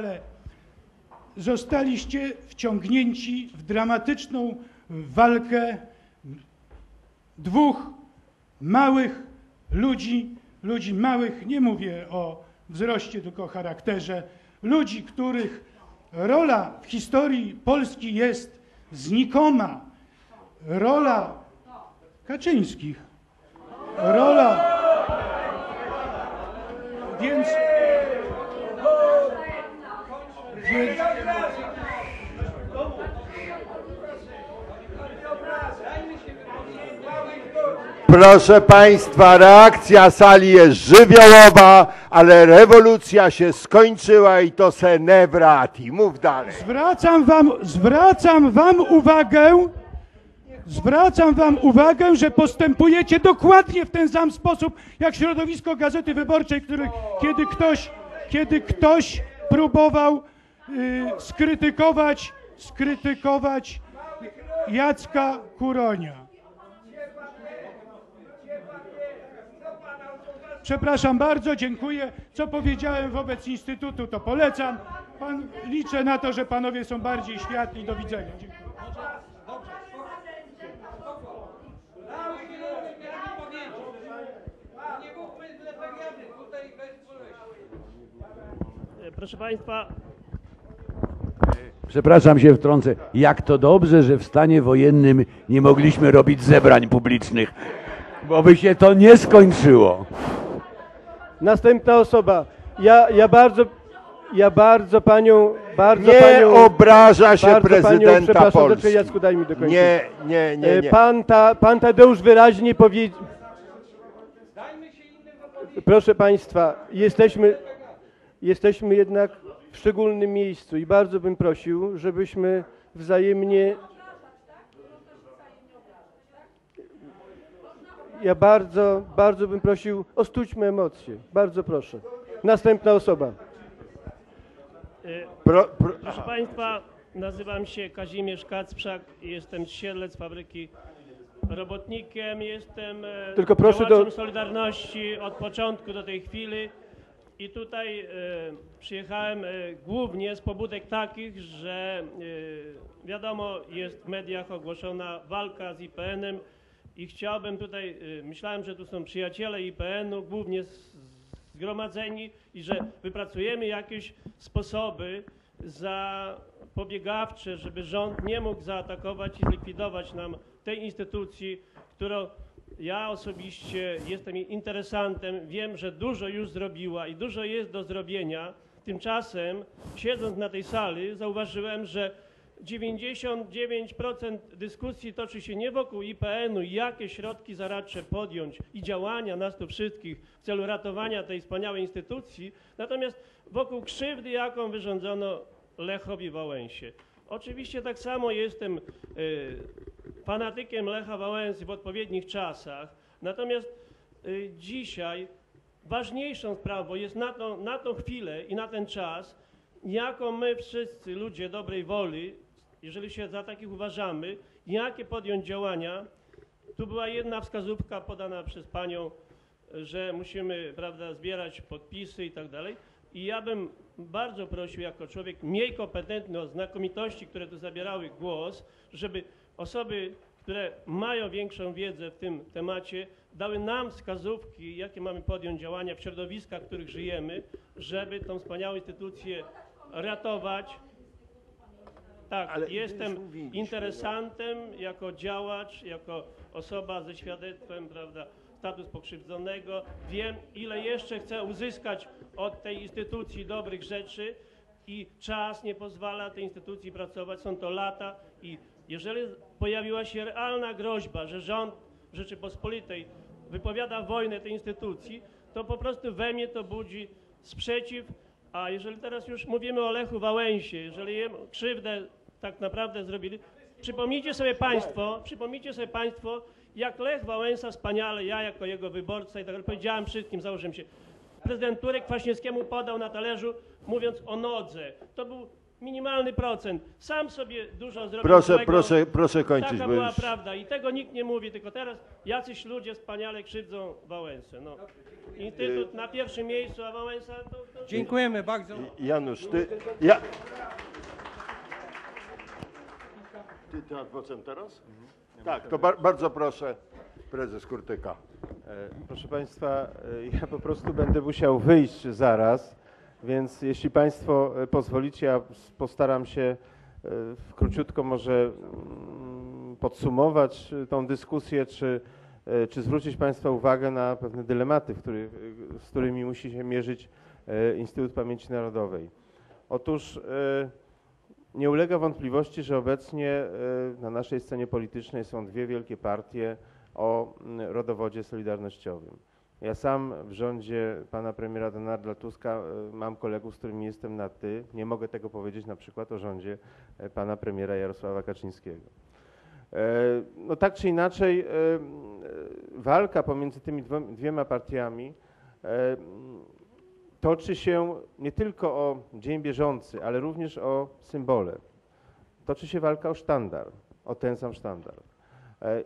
ale zostaliście wciągnięci w dramatyczną walkę dwóch małych ludzi, ludzi małych, nie mówię o wzroście, tylko o charakterze, ludzi, których rola w historii Polski jest znikoma. Rola Kaczyńskich. Rola. Więc. Proszę Państwa, reakcja sali jest żywiołowa, ale rewolucja się skończyła i to se ne vrati. Mów dalej. Zwracam wam, zwracam wam uwagę, zwracam wam uwagę, że postępujecie dokładnie w ten sam sposób, jak środowisko Gazety Wyborczej, który, kiedy ktoś, kiedy ktoś próbował y, skrytykować, skrytykować Jacka Kuronia. Przepraszam bardzo, dziękuję. Co powiedziałem wobec Instytutu, to polecam. Pan, liczę na to, że panowie są bardziej światli. Do widzenia. Dziękuję. Nie mówmy z lepegiady, tutaj bez boleści. E, Proszę Państwa, Przepraszam się wtrącę. Jak to dobrze, że w stanie wojennym nie mogliśmy robić zebrań publicznych, bo by się to nie skończyło. Następna osoba. Ja, ja bardzo, ja bardzo panią, bardzo Nie panią, obraża się bardzo panią, prezydenta przepraszam, Polski. Jacku, daj mi dokończyć. Nie, nie, nie, E, nie. Pan, ta, pan Tadeusz wyraźnie powiedział. Proszę Państwa, jesteśmy, jesteśmy jednak w szczególnym miejscu i bardzo bym prosił, żebyśmy wzajemnie. Ja bardzo, bardzo bym prosił, ostudźmy emocje. Bardzo proszę. Następna osoba. Pro, pro, proszę Państwa, nazywam się Kazimierz Kacprzak, jestem z Siedlec fabryki robotnikiem, jestem e, Tylko proszę do- Solidarności od początku do tej chwili i tutaj e, przyjechałem e, głównie z pobudek takich, że e, wiadomo jest w mediach ogłoszona walka z IPN-em i chciałbym tutaj, myślałem, że tu są przyjaciele IPN-u, głównie zgromadzeni i że wypracujemy jakieś sposoby zapobiegawcze, żeby rząd nie mógł zaatakować i zlikwidować nam tej instytucji, którą ja osobiście jestem jej interesantem, wiem, że dużo już zrobiła i dużo jest do zrobienia. Tymczasem, siedząc na tej sali, zauważyłem, że 99% dyskusji toczy się nie wokół IPN-u, jakie środki zaradcze podjąć i działania nas tu wszystkich w celu ratowania tej wspaniałej instytucji, natomiast wokół krzywdy, jaką wyrządzono Lechowi Wałęsie. Oczywiście tak samo jestem y, fanatykiem Lecha Wałęsy w odpowiednich czasach, natomiast y, dzisiaj ważniejszą sprawą jest na, tą na tą chwilę i na ten czas, jaką my wszyscy ludzie dobrej woli, jeżeli się za takich uważamy, jakie podjąć działania. Tu była jedna wskazówka podana przez panią, że musimy prawda, zbierać podpisy i tak dalej. I ja bym bardzo prosił, jako człowiek mniej kompetentny o znakomitości, które tu zabierały głos, żeby osoby, które mają większą wiedzę w tym temacie, dały nam wskazówki, jakie mamy podjąć działania w środowiskach, w których żyjemy, żeby tą wspaniałą instytucję ratować. Tak, Ale jestem interesantem jako działacz, jako osoba ze świadectwem, prawda, status pokrzywdzonego. Wiem, ile jeszcze chcę uzyskać od tej instytucji dobrych rzeczy i czas nie pozwala tej instytucji pracować. Są to lata i jeżeli pojawiła się realna groźba, że rząd Rzeczypospolitej wypowiada wojnę tej instytucji, to po prostu we mnie to budzi sprzeciw, a jeżeli teraz już mówimy o Lechu Wałęsie, jeżeli jemu krzywdę tak naprawdę zrobili, przypomnijcie sobie Państwo, przypomnijcie sobie Państwo, jak Lech Wałęsa wspaniale, ja jako jego wyborca i tak dalej, powiedziałem wszystkim, założyłem się, prezydenturę Kwaśniewskiemu podał na talerzu, mówiąc o nodze. To był minimalny procent. Sam sobie dużo zrobił Proszę, złego. proszę, proszę kończyć, Taka była już... prawda i tego nikt nie mówi, tylko teraz jacyś ludzie wspaniale krzywdzą Wałęsę. No. Instytut na pierwszym miejscu, a Wałęsa to... to Dziękujemy bardzo. Janusz, ty... Ja... Ty, ty adwocem teraz? Tak, to bar bardzo proszę, prezes Kurtyka. E, Proszę Państwa, e, ja po prostu będę musiał wyjść zaraz, więc jeśli Państwo e, pozwolicie, ja postaram się e, króciutko może mm, podsumować e, tą dyskusję, czy, czy zwrócić Państwa uwagę na pewne dylematy, e, z którymi musi się mierzyć Instytut Pamięci Narodowej. Otóż nie ulega wątpliwości, że obecnie na naszej scenie politycznej są dwie wielkie partie o mm, rodowodzie solidarnościowym. Ja sam w rządzie pana premiera Donalda Tuska e, mam kolegów, z którymi jestem na ty. Nie mogę tego powiedzieć na przykład o rządzie e, pana premiera Jarosława Kaczyńskiego. E, No tak czy inaczej, walka pomiędzy tymi dwiema partiami toczy się nie tylko o dzień bieżący, ale również o symbole. Toczy się walka o sztandar, o ten sam sztandar.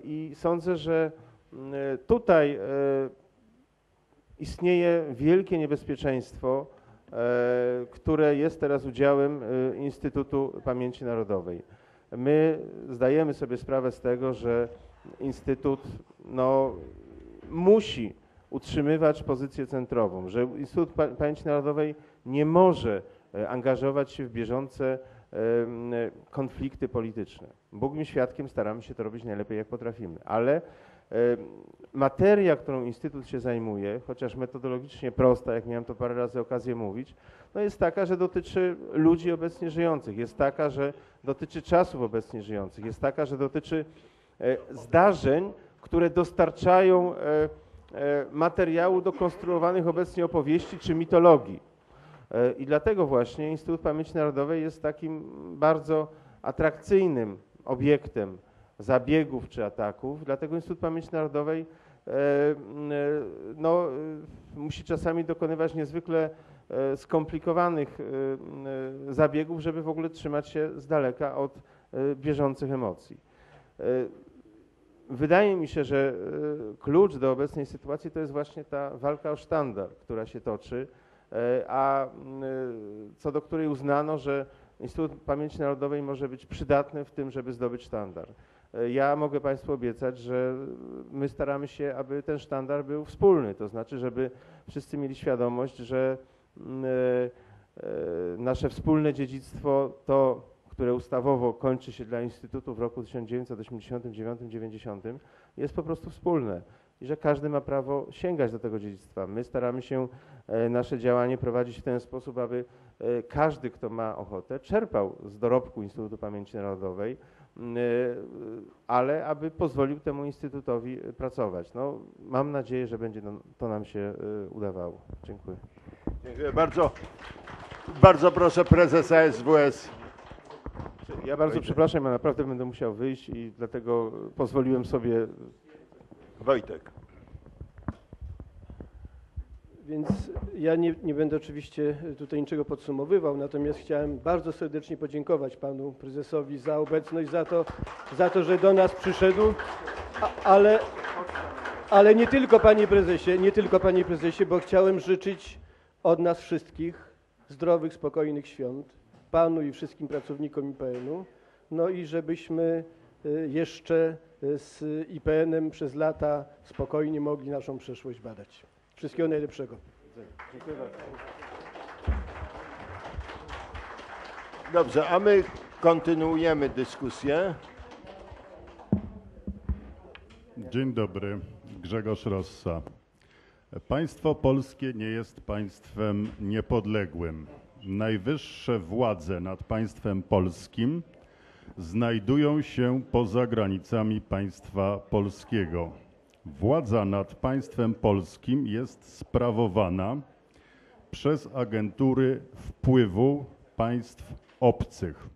I sądzę, że tutaj istnieje wielkie niebezpieczeństwo, e, które jest teraz udziałem e, Instytutu Pamięci Narodowej. My zdajemy sobie sprawę z tego, że Instytut no, musi utrzymywać pozycję centrową, że Instytut Pa- Pamięci Narodowej nie może e, angażować się w bieżące konflikty polityczne. Bóg mi świadkiem, staramy się to robić najlepiej jak potrafimy, ale em, materia, którą Instytut się zajmuje, chociaż metodologicznie prosta, jak miałem to parę razy okazję mówić, no jest taka, że dotyczy ludzi obecnie żyjących, jest taka, że dotyczy czasów obecnie żyjących, jest taka, że dotyczy e, zdarzeń, które dostarczają e, e, materiału do konstruowanych obecnie opowieści czy mitologii. E, I dlatego właśnie Instytut Pamięci Narodowej jest takim bardzo atrakcyjnym obiektem zabiegów czy ataków. Dlatego Instytut Pamięci Narodowej e, e, no, e, musi czasami dokonywać niezwykle skomplikowanych zabiegów, żeby w ogóle trzymać się z daleka od bieżących emocji. Wydaje mi się, że klucz do obecnej sytuacji to jest właśnie ta walka o sztandar, która się toczy, a co do której uznano, że Instytut Pamięci Narodowej może być przydatny w tym, żeby zdobyć sztandar. Ja mogę Państwu obiecać, że my staramy się, aby ten sztandar był wspólny, to znaczy, żeby wszyscy mieli świadomość, że m, e, e, nasze wspólne dziedzictwo to które ustawowo kończy się dla Instytutu w roku 1989-90, jest po prostu wspólne i że każdy ma prawo sięgać do tego dziedzictwa. My staramy się e, nasze działanie prowadzić w ten sposób, aby każdy, kto ma ochotę, czerpał z dorobku Instytutu Pamięci Narodowej, e, ale aby pozwolił temu Instytutowi e, pracować. No, mam nadzieję, że będzie to nam się e, udawało. Dziękuję. Dziękuję bardzo. Bardzo proszę prezesa SWS. Ja bardzo przepraszam, ja naprawdę będę musiał wyjść i dlatego pozwoliłem sobie Wojtek. Więc ja nie, nie będę oczywiście tutaj niczego podsumowywał, natomiast chciałem bardzo serdecznie podziękować panu prezesowi za obecność, za to, za to że do nas przyszedł, ale, ale nie tylko panie prezesie, nie tylko panie prezesie, bo chciałem życzyć od nas wszystkich zdrowych, spokojnych świąt, panu i wszystkim pracownikom IPN-u, no i żebyśmy y, jeszcze y, z IPN-em przez lata spokojnie mogli naszą przeszłość badać. Wszystkiego najlepszego. Dobrze, a my kontynuujemy dyskusję. Dzień dobry, Grzegorz Rossa. Państwo polskie nie jest państwem niepodległym. Najwyższe władze nad państwem polskim znajdują się poza granicami państwa polskiego. Władza nad państwem polskim jest sprawowana przez agentury wpływu państw obcych.